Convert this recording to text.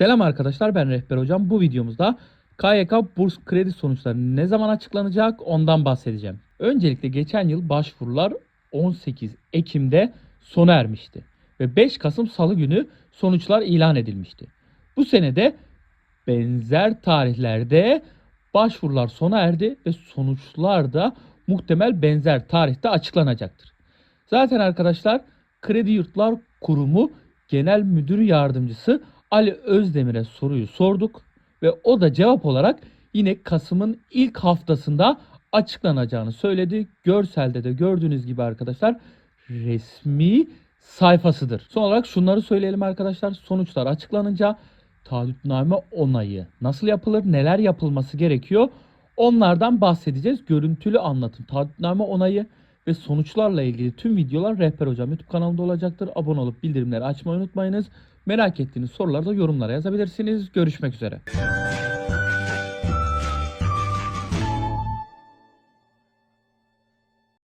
Selam arkadaşlar ben Rehber Hocam. Bu videomuzda KYK burs kredi sonuçları ne zaman açıklanacak ondan bahsedeceğim. Öncelikle geçen yıl başvurular 18 Ekim'de sona ermişti. Ve 5 Kasım Salı günü sonuçlar ilan edilmişti. Bu senede benzer tarihlerde başvurular sona erdi ve sonuçlar da muhtemel benzer tarihte açıklanacaktır. Zaten arkadaşlar Kredi Yurtlar Kurumu Genel Müdür Yardımcısı Ali Özdemir'e soruyu sorduk ve o da cevap olarak yine Kasım'ın ilk haftasında açıklanacağını söyledi. Görselde de gördüğünüz gibi arkadaşlar resmi sayfasıdır. Son olarak şunları söyleyelim arkadaşlar. Sonuçlar açıklanınca taahhütname onayı nasıl yapılır, neler yapılması gerekiyor onlardan bahsedeceğiz. Görüntülü anlatım, taahhütname onayı ve sonuçlarla ilgili tüm videolar Rehber Hocam YouTube kanalında olacaktır. Abone olup bildirimleri açmayı unutmayınız. Merak ettiğiniz soruları da yorumlara yazabilirsiniz. Görüşmek üzere.